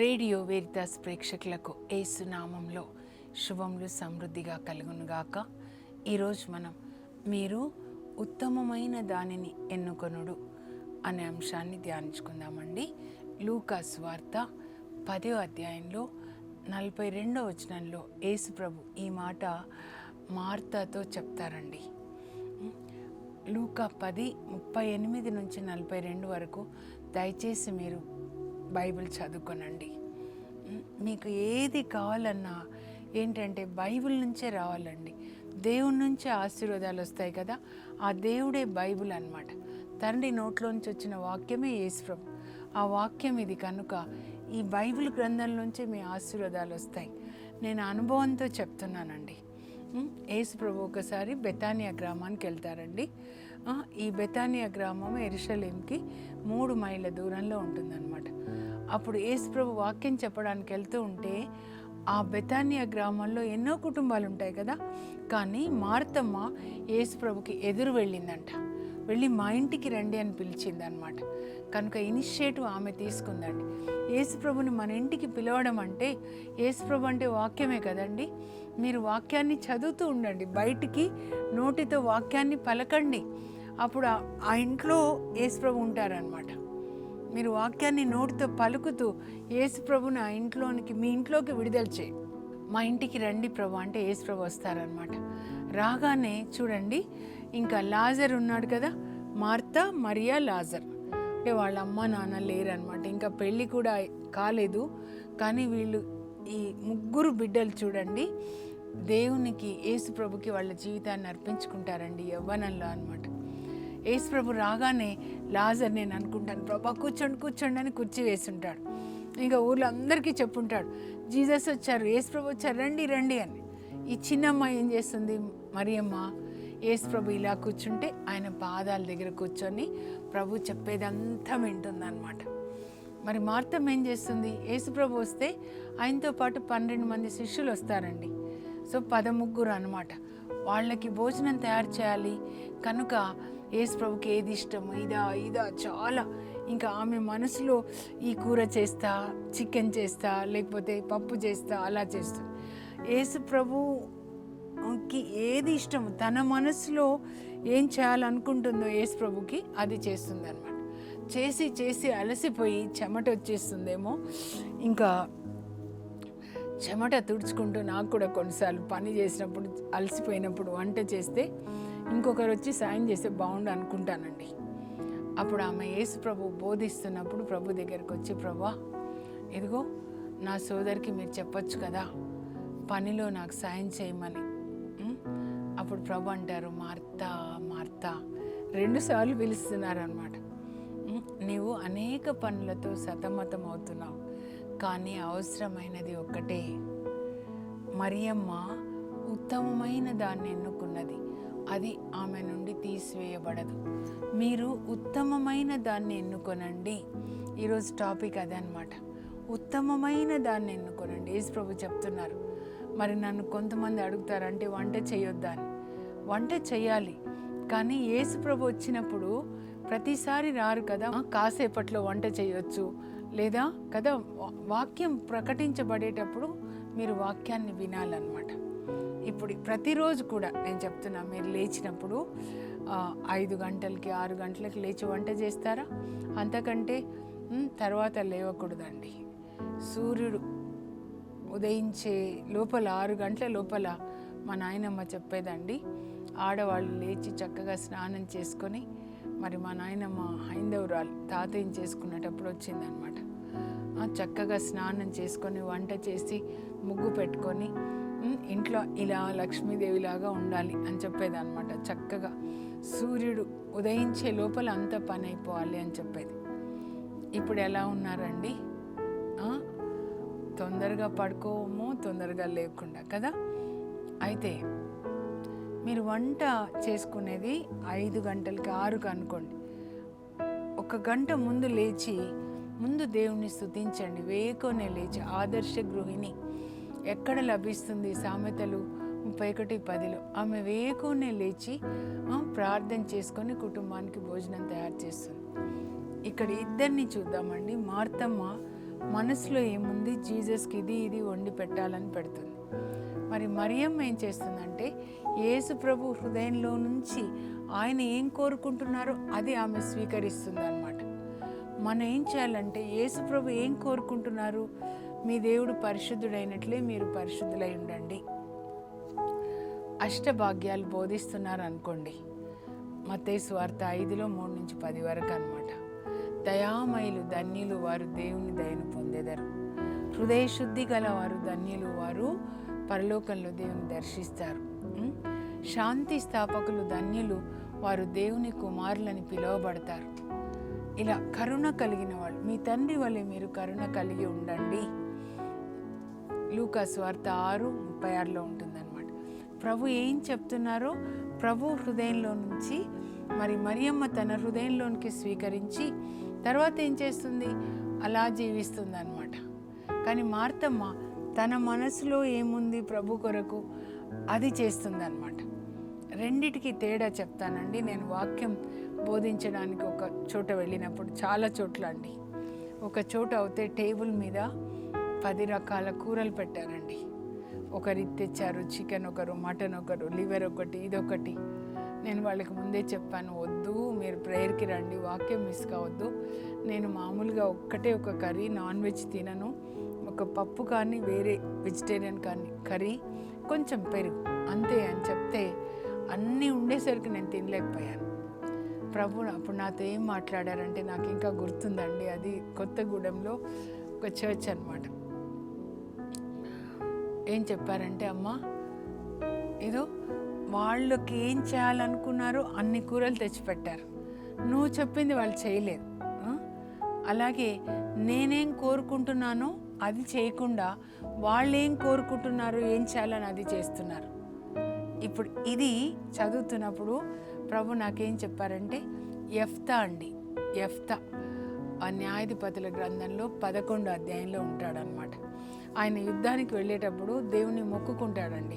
Radio వేరితాస్ ప్రేక్షకులకు ఏసునామంలో శుభములు సమృద్ధిగా కలుగునుగాక. ఈరోజు మనం మీరు ఉత్తమమైన దానిని ఎన్నుకొనుడు అనే అంశాన్ని ధ్యానించుకుందామండి. లూకాస్ వార్త పదో అధ్యాయంలో నలభై రెండో వచనంలో యేసుప్రభు ఈ మాట మార్తాతో చెప్తారండి. లూకా పది ముప్పై ఎనిమిది నుంచి నలభై రెండు వరకు దయచేసి మీరు బైబిల్ చదువుకోనండి. మీకు ఏది కావాలన్నా ఏంటంటే బైబిల్ నుంచే రావాలండి. దేవుడి నుంచే ఆశీర్వాదాలు వస్తాయి కదా ఆ దేవుడే బైబిల్ అన్నమాట. తండ్రి నోట్లోంచి వచ్చిన వాక్యమే యేసుప్రభు ఆ వాక్యం ఇది కనుక ఈ బైబిల్ గ్రంథం నుంచే మీ ఆశీర్వాదాలు వస్తాయి. నేను అనుభవంతో చెప్తున్నానండి. యేసుప్రభు ఒకసారి బెతానియా గ్రామానికి వెళ్తారండి. ఈ బెతానియా గ్రామం ఎరుషలేంకి మూడు మైళ్ళ దూరంలో ఉంటుందన్నమాట. అప్పుడు ఏసుప్రభు వాక్యం చెప్పడానికి వెళ్తూ ఉంటే ఆ బెతానియా గ్రామంలో ఎన్నో కుటుంబాలు ఉంటాయి కదా? కానీ మార్తమ్మ ఏసుప్రభుకి ఎదురు వెళ్ళిందంట. వెళ్ళి మా ఇంటికి రండి అని పిలిచిందనమాట. కనుక ఇనిషియేటివ్ ఆమె తీసుకుందండి. యేసుప్రభుని మన ఇంటికి పిలవడం అంటే యేసుప్రభు అంటే వాక్యమే కదండి? మీరు వాక్యాన్ని చదువుతూ ఉండండి. బయటికి నోటితో వాక్యాన్ని పలకండి. అప్పుడు ఆ- ఆ ఇంట్లో యేసుప్రభు ఉంటారనమాట. మీరు వాక్యాన్ని నోటితో పలుకుతూ యేసుప్రభుని ఆ ఇంట్లోనికి మీ ఇంట్లోకి విడుదల చేయి. మా ఇంటికి రండి ప్రభు అంటే యేసు ప్రభు వస్తారనమాట రాగానే చూడండి ఇంకా లాజర్ ఉన్నాడు కదా మార్తా మరియా లాజర్. అంటే వాళ్ళ అమ్మ నాన్న లేరనమాట ఇంకా పెళ్ళి కూడా కాలేదు కానీ వీళ్ళు ఈ ముగ్గురు బిడ్డలు చూడండి దేవునికి యేసు ప్రభుకి వాళ్ళ జీవితాన్ని అర్పించుకుంటారండి యవ్వనంలో అనమాట ప్రభు రాగానే లాజర్ నేను అనుకుంటాను ప్రభా కూర్చోండి కూర్చోండి అని కుర్చీ వేసుంటాడు. ఇంకా ఊర్లో అందరికీ చెప్పుంటాడు జీసస్ వచ్చారు యేసు ప్రభు వచ్చారు రండి రండి అని. ఈ చిన్నమ్మ ఏం చేస్తుంది? మరియమ్మ యేసు ప్రభు ఇలా కూర్చుంటే ఆయన పాదాల దగ్గర కూర్చొని ప్రభు చెప్పేదంతా వింటుందన్నమాట. మరి మార్తం ఏం చేస్తుంది? యేసుప్రభు వస్తే ఆయనతో పాటు పన్నెండు మంది శిష్యులు వస్తారండి. సో పదముగ్గురు అనమాట వాళ్ళకి భోజనం తయారు చేయాలి. కనుక యేసుప్రభుకి ఏది ఇష్టము ఇదా ఇదా చాలా. ఇంకా ఆమె మనసులో ఈ కూర చేస్తా చికెన్ చేస్తా లేకపోతే పప్పు చేస్తా అలా చేస్తుంది యేసు ప్రభుకి ఏది ఇష్టం తన మనసులో ఏం చేయాలనుకుంటుందో యేసు ప్రభుకి అది చేస్తుంది అనమాట చేసి చేసి అలసిపోయి చెమట వచ్చేస్తుందేమో. ఇంకా చెమట తుడుచుకుంటూ నాకు కూడా కొన్నిసార్లు పని చేసినప్పుడు అలసిపోయినప్పుడు వంట చేస్తే ఇంకొకరు వచ్చి సాయం చేస్తే బాగుండు అనుకుంటానండి. అప్పుడు ఆమె యేసు ప్రభు బోధిస్తున్నప్పుడు ప్రభు దగ్గరికి వచ్చి ప్రభా ఇదిగో నా సోదరికి మీరు చెప్పొచ్చు కదా పనిలో నాకు సాయం చేయమని. అప్పుడు ప్రభు అంటారు మార్తా మార్తా. రెండుసార్లు పిలుస్తున్నారు అనమాట నీవు అనేక పనులతో సతమతం అవుతున్నావు కానీ అవసరమైనది ఒక్కటే. మరియమ్మ ఉత్తమమైన దాన్ని ఎన్నుకున్నది. అది ఆమె నుండి తీసివేయబడదు. మీరు ఉత్తమమైన దాన్ని ఎన్నుకొనండి. ఈరోజు టాపిక్ అదే అనమాట ఉత్తమమైన దాన్ని ఎన్నుకొనండి. యేసు ప్రభు చెప్తున్నారు. మరి నన్ను కొంతమంది అడుగుతారంటే వంట చేయొద్దా అని. వంట చేయాలి. కానీ యేసు ప్రభు వచ్చినప్పుడు ప్రతిసారి రారు కదా కాసేపట్లో వంట చేయొచ్చు. లేదా కదా వాక్యం ప్రకటించబడేటప్పుడు మీరు వాక్యాన్ని వినాలన్నమాట. ఇప్పుడు ప్రతిరోజు కూడా నేను చెప్తున్నా మీరు లేచినప్పుడు ఐదు గంటలకి ఆరు గంటలకి లేచి వంట చేస్తారా? అంతకంటే తర్వాత లేవకూడదండి. సూర్యుడు ఉదయించే లోపల ఆరు గంటల లోపల మా నాయనమ్మ చెప్పేదండి ఆడవాళ్ళు లేచి చక్కగా స్నానం చేసుకొని మరి మా నాయనమ్మ హైందవురాలు తాతయ్యం చేసుకునేటప్పుడు వచ్చిందనమాట చక్కగా స్నానం చేసుకొని వంట చేసి ముగ్గు పెట్టుకొని ఇంట్లో ఇలా లక్ష్మీదేవిలాగా ఉండాలి అని చెప్పేదన్నమాట. చక్కగా సూర్యుడు ఉదయించే లోపల అంత పని అయిపోవాలి అని చెప్పేది. ఇప్పుడు ఎలా ఉన్నారండి? తొందరగా పడుకోము తొందరగా లేకుండా కదా? అయితే మీరు వంట చేసుకునేది ఐదు గంటలకి ఆరుకు అనుకోండి. ఒక గంట ముందు లేచి ముందు దేవుణ్ణి స్తుతించండి. వేకోనే లేచి ఆదర్శ గృహిణి. ఎక్కడ లభిస్తుంది సామెతలు? ముప్పై ఒకటి పదిలో ఆమె వేకునే లేచి ప్రార్థన చేసుకొని కుటుంబానికి భోజనం తయారు చేస్తుంది. ఇక్కడ ఇద్దరిని చూద్దామండి. మార్తమ్మ మనసులో ఏముంది? జీసస్కి ఇది ఇది వండి పెట్టాలని పెడుతుంది. మరి మరియమ్మ ఏం చేస్తుందంటే యేసు ప్రభు హృదయంలో నుంచి ఆయన ఏం కోరుకుంటున్నారో అది ఆమె స్వీకరిస్తుంది అనమాట మనం ఏం చేయాలంటే యేసు ప్రభు ఏం కోరుకుంటున్నారు? మీ దేవుడు పరిశుద్ధుడైనట్లే మీరు పరిశుద్ధులై ఉండండి. అష్టభాగ్యాలు బోధిస్తున్నారు అనుకోండి మతేసు వార్త ఐదులో మూడు నుంచి పది వరకు అనమాట దయామయులు ధన్యులు వారు దేవుని దయను పొందెదరు. హృదయశుద్ధి గల వారు ధన్యులు వారు పరలోకంలో దేవుని దర్శిస్తారు. శాంతి స్థాపకులు ధన్యులు వారు దేవుని కుమారులని పిలువబడతారు. ఇలా కరుణ కలిగిన వాళ్ళు మీ తండ్రి వల్లే మీరు కరుణ కలిగి ఉండండి. లూకాస్ వార్త ఆరు ముప్పై ఆరులో ఉంటుందన్నమాట. ప్రభు ఏం చెప్తున్నారో ప్రభు హృదయంలో నుంచి మరి మరియమ్మ తన హృదయంలోనికి స్వీకరించి తర్వాత ఏం చేస్తుంది? అలా జీవిస్తుంది అనమాట కానీ మార్తమ్మ తన మనసులో ఏముంది ప్రభు కొరకు? అది చేస్తుందన్నమాట. రెండిటికి తేడా చెప్తానండి. నేను వాక్యం బోధించడానికి ఒక చోట వెళ్ళినప్పుడు చాలా చోట్ల అండి. ఒక చోట అవుతే టేబుల్ మీద పది రకాల కూరలు పెట్టారండి. ఒకరు తెచ్చారు చికెన్ ఒకరు మటన్ ఒకరు లివర్ ఒకటి ఇదొకటి నేను వాళ్ళకి ముందే చెప్పాను వద్దు మీరు ప్రేయర్కి రండి వాక్యం మిస్ కావద్దు. నేను మామూలుగా ఒక్కటే ఒక కర్రీ నాన్ వెజ్ తినను. ఒక పప్పు కానీ వేరే వెజిటేరియన్ కానీ కర్రీ కొంచెం పెరుగు అంతే అని చెప్తే అన్నీ ఉండేసరికి నేను తినలేకపోయాను. ప్రభు అప్పుడు నాతో ఏం మాట్లాడారంటే నాకు ఇంకా గుర్తుందండి అది కొత్తగూడెంలో ఒక చర్చ్ అనమాట ఏం చెప్పారంటే అమ్మ ఏదో వాళ్ళకి ఏం చేయాలనుకున్నారో అన్ని కూరలు తెచ్చిపెట్టారు. నువ్వు చెప్పింది వాళ్ళు చేయలేదు. అలాగే నేనేం కోరుకుంటున్నానో అది చేయకుండా వాళ్ళు ఏం కోరుకుంటున్నారో ఏం చేయాలని అది చేస్తున్నారు. ఇప్పుడు ఇది చదువుతున్నప్పుడు ప్రభు నాకేం చెప్పారంటే ఎఫ్తా అండి ఎఫ్తా ఆ న్యాయాధిపతుల గ్రంథంలో పదకొండు అధ్యాయంలో ఉంటాడనమాట ఆయన యుద్ధానికి వెళ్ళేటప్పుడు దేవుని మొక్కుకుంటాడండి.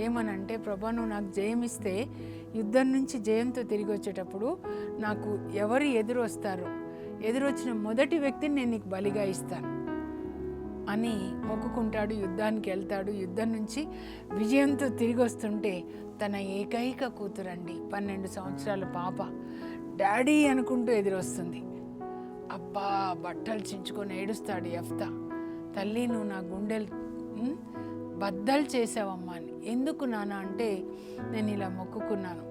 ఏమనంటే ప్రభా నువ్వు నాకు జయం ఇస్తే యుద్ధం నుంచి జయంతో తిరిగి వచ్చేటప్పుడు నాకు ఎవరు ఎదురొస్తారు? ఎదురొచ్చిన మొదటి వ్యక్తిని నేను నీకు బలిగా ఇస్తాను. అని మొక్కుకుంటాడు యుద్ధానికి వెళ్తాడు. యుద్ధం నుంచి విజయంతో తిరిగి వస్తుంటే తన ఏకైక కూతురండి పన్నెండు సంవత్సరాల పాప. డాడీ అనుకుంటూ ఎదురొస్తుంది. అబ్బా బట్టలు చించుకొని ఏడుస్తాడు ఎఫ్తా తల్లి నువ్వు నా గుండెలు బద్దలు చేసావమ్మా అని. ఎందుకు నాన్న అంటే నేను ఇలా మొక్కుకున్నాను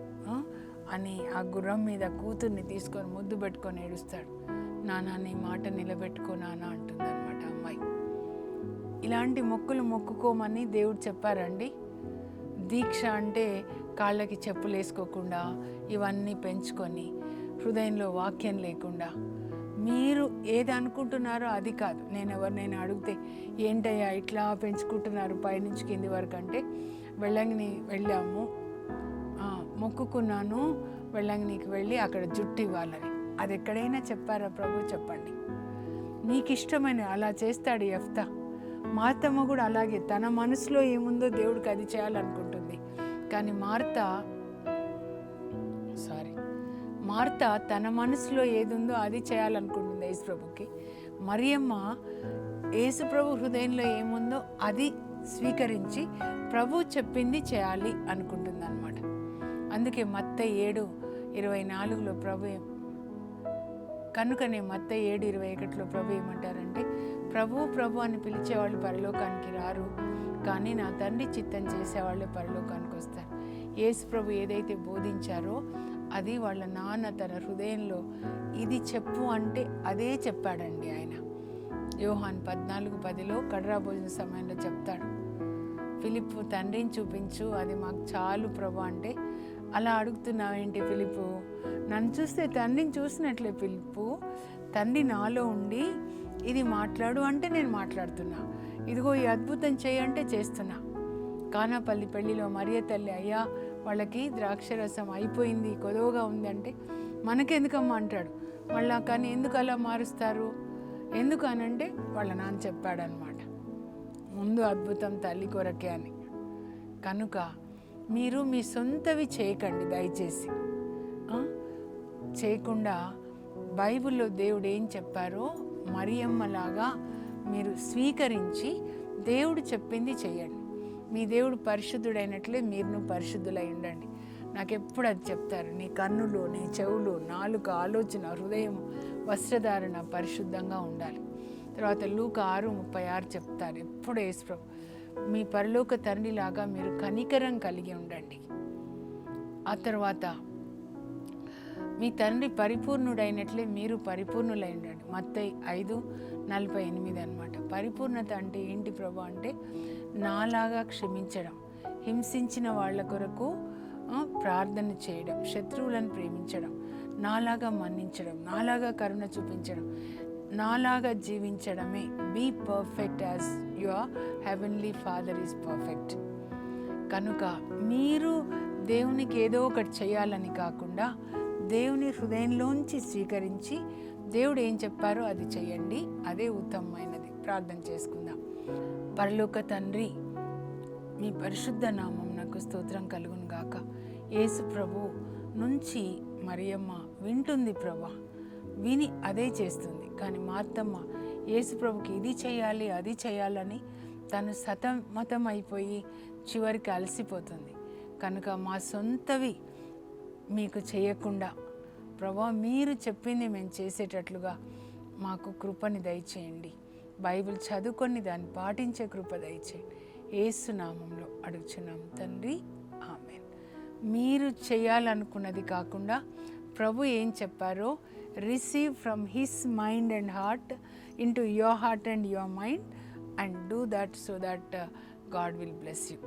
అని ఆ గుర్రం మీద కూతుర్ని తీసుకొని ముద్దు పెట్టుకొని ఏడుస్తాడు. నాన్న నీ మాట నిలబెట్టుకో నాన్న అంటుందన్నమాట అమ్మాయి. ఇలాంటి మొక్కులు మొక్కుకోమని దేవుడు చెప్పారండి. దీక్ష అంటే కాళ్ళకి చెప్పులు వేసుకోకుండా ఇవన్నీ పెంచుకొని హృదయంలో వాక్యం లేకుండా మీరు ఏది అనుకుంటున్నారో అది కాదు. నేను ఎవరినైనా అడిగితే ఏంటయ్యా ఇట్లా పెంచుకుంటున్నారు పైనుంచి కింది వరకు? అంటే వెళ్ళంగిని వెళ్ళాము. మొక్కుకున్నాను. వెళ్ళంగినికి వెళ్ళి అక్కడ జుట్టు ఇవ్వాలని. అది ఎక్కడైనా చెప్పారా ప్రభు? చెప్పండి. నీకు ఇష్టమైన అలా చేస్తాడు ఎఫ్తా మార్తమ్మ కూడా అలాగే తన మనసులో ఏముందో దేవుడికి అది చేయాలనుకుంటుంది. కానీ మార్త మార్త తన మనసులో ఏదుందో అది చేయాలనుకుంటుంది యేసుప్రభుకి మరియమ్మ యేసుప్రభు హృదయంలో ఏముందో అది స్వీకరించి ప్రభు చెప్పింది చేయాలి అనుకుంటుంది అనమాట అందుకే మత్త ఏడు ఇరవై నాలుగులో ప్రభు ఏం- కనుకనే మత్త ఏడు ఇరవై ఒకటిలో ప్రభు ఏమంటారంటే ప్రభు ప్రభు అని పిలిచేవాళ్ళు పరలోకానికి రారు కానీ నా తండ్రి చిత్తం చేసేవాళ్ళు పరలోకానికి వస్తారు. యేసు ప్రభు ఏదైతే బోధించారో అది వాళ్ళ నాన్న తన హృదయంలో ఇది చెప్పు అంటే అదే చెప్పాడండి ఆయన. యోహాన్ పద్నాలుగు పదిలో కడ్రా భోజన సమయంలో చెప్తాడు ఫిలిప్పు తండ్రిని చూపించు అది మాకు చాలు ప్రభు అంటే అలా అడుగుతున్నావేంటి ఫిలిపు నన్ను చూస్తే తండ్రిని చూసినట్లే పిలుపు తండ్రి నాలో ఉండి ఇది మాట్లాడు అంటే నేను మాట్లాడుతున్నా. ఇదిగో ఈ అద్భుతం చేయంటే చేస్తున్నా. కానాపల్లి పెళ్ళిలో మరియ తల్లి అయ్యా వాళ్ళకి ద్రాక్షరసం అయిపోయింది కొదవగా ఉంది అంటే మనకెందుకమ్మా అంటాడు. మళ్ళా కానీ ఎందుకు అలా మారుస్తారు? ఎందుకు అనంటే వాళ్ళ నాన్న చెప్పాడనమాట ముందు అద్భుతం తల్లి కొరకే అని. కనుక మీరు మీ సొంతవి చేయకండి దయచేసి. చేయకుండా బైబిల్లో దేవుడు ఏం చెప్పారో మరియమ్మలాగా మీరు స్వీకరించి దేవుడు చెప్పింది చేయండి. మీ దేవుడు పరిశుద్ధుడైనట్లే మీరును పరిశుద్ధులై ఉండండి. నాకు ఎప్పుడు అది చెప్తారు. నీ కన్నులు నీ చెవులు నాలుక ఆలోచన హృదయం వస్త్రధారణ పరిశుద్ధంగా ఉండాలి. తర్వాత లూక ఆరు ముప్పై ఆరు చెప్తారు. ఎప్పుడు యేసుప్రభు మీ పరలోక తండ్రిలాగా మీరు కనికరం కలిగి ఉండండి. ఆ తర్వాత మీ తండ్రి పరిపూర్ణుడైనట్లే మీరు పరిపూర్ణులై ఉండండి. మత్తై ఐదు నలభై ఎనిమిది అనమాట పరిపూర్ణత అంటే ఏంటి ప్రభు అంటే నాలాగా క్షమించడం హింసించిన వాళ్ళ కొరకు ప్రార్థన చేయడం శత్రువులను ప్రేమించడం నాలాగా మన్నించడం నాలాగా కరుణ చూపించడం నాలాగా జీవించడమే. Be perfect as your heavenly father is perfect కనుక మీరు దేవునికి ఏదో ఒకటి చేయాలని కాకుండా దేవుని హృదయంలోంచి స్వీకరించి దేవుడు ఏం చెప్పారో అది చేయండి. అదే ఉత్తమమైనది. ప్రార్థన చేసుకుందాం. పరలోక తండ్రి మీ పరిశుద్ధ నామం నాకు స్తోత్రం కలుగును గాక. యేసు ప్రభు నుంచి మరియమ్మ వింటుంది ప్రభా. విని అదే చేస్తుంది. కానీ మార్తమ్మ యేసు ప్రభుకి ఇది చేయాలి అది చేయాలని తను సతమతం అయిపోయి చివరికి అలసిపోతుంది. కనుక మా సొంతవి మీకు చేయకుండా ప్రభా మీరు చెప్పింది మేము చేసేటట్లుగా మాకు కృపని దయచేయండి. బైబిల్ చదువుకొని దాన్ని పాటించే కృప దయచేయండి. ఏసు నామంలో అడుగుచున్నాం తండ్రి. ఆమె మీరు చేయాలనుకున్నది కాకుండా ప్రభు ఏం చెప్పారో? Receive from his mind and heart into your heart and your mind and do that so that God will bless you.